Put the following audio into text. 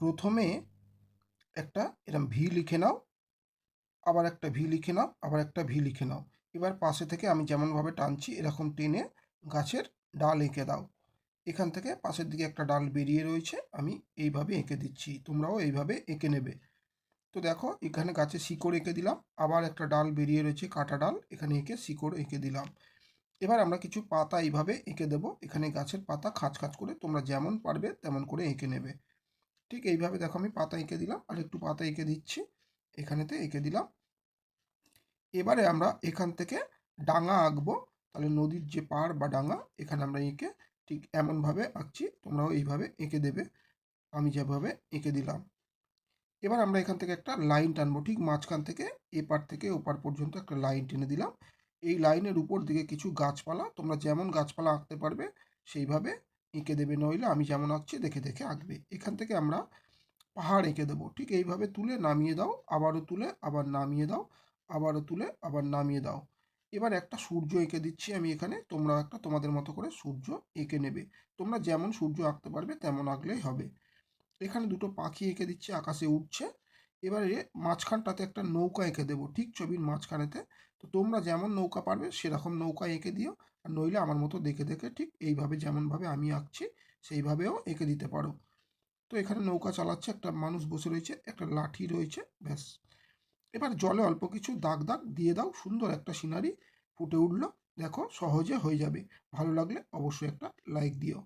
প্রথমে একটা এরম ভি লিখে নাও, আবার একটা ভি লিখে নাও, আবার একটা ভি লিখে নাও। এবার পাশে থেকে আমি যেমনভাবে টানছি, এরকম টেনে গাছের ডাল এঁকে দাও। এখান থেকে পাশের দিকে একটা ডাল বেরিয়ে রয়েছে, আমি এইভাবে এঁকে দিচ্ছি। তোমরাও এইভাবে এঁকে নেবে। তো দেখো, এখানে গাছে শিকড় এঁকে দিলাম, আবার একটা ডাল বেরিয়ে রয়েছে, কাটা ডাল, এখানে এঁকে শিকড় এঁকে দিলাম। এবার আমরা কিছু পাতা এইভাবে এঁকে দেবো। এখানে গাছের পাতা খাঁচ খাঁচ করে তোমরা যেমন পারবে, তেমন করে এঁকে নেবে। ঠিক এইভাবে দেখো আমি পাতা এঁকে দিলাম আর একটু পাতা এঁকে দিচ্ছি। এখানেতে এঁকে দিলাম। এবারে আমরা এখান থেকে ডাঙা আঁকবো। তাহলে নদীর যে পাড় বা ডাঙা, এখানে আমরা এঁকে ঠিক এমনভাবে আঁকছি, তোমরাও এইভাবে এঁকে দেবে। আমি যেভাবে এঁকে দিলাম। এবার আমরা এখান থেকে একটা লাইন টানবো। ঠিক মাঝখান থেকে, এপার থেকে ওপার পর্যন্ত একটা লাইন টেনে দিলাম। এই লাইনের উপর দিকে কিছু গাছপালা, তোমরা যেমন গাছপালা আঁকতে পারবে, সেইভাবে এঁকে দেবে নইলে আমি যেমন আঁকছি দেখে দেখে আঁকবে। এখান থেকে আমরা পাহাড় এঁকে দেবো। ঠিক এইভাবে তুলে নামিয়ে দাও, আবারও তুলে, আবার নামিয়ে দাও, আবারও তুলে, আবার নামিয়ে দাও। এবার একটা সূর্য এঁকে দিচ্ছি আমি এখানে। তোমরা একটা তোমাদের মতো করে সূর্য এঁকে নেবে। তোমরা যেমন সূর্য আঁকতে পারবে তেমন আঁকলেই হবে। এখানে দুটো পাখি এঁকে দিচ্ছি, আকাশে উঠছে এবারে মাঝখানটাতে একটা নৌকা এঁকে দেবো, ঠিক ছবির মাঝখানেতে। তো তোমরা যেমন নৌকা পারবে, সেরকম নৌকা এঁকে দিও। আর নইলে আমার মতো দেখে দেখে ঠিক এইভাবে যেমনভাবে আমি আঁকছি, সেইভাবেও এঁকে দিতে পারো। তো এখানে নৌকা চালাচ্ছে, একটা মানুষ বসে রয়েছে, একটা লাঠি রয়েছে, ব্যাস। এবার জলে অল্প কিছু দাগ দাগ দিয়ে দাও, সুন্দর একটা সিনারি ফুটে উঠল। দেখো সহজে হয়ে যাবে। ভালো লাগলে অবশ্যই একটা লাইক দিও।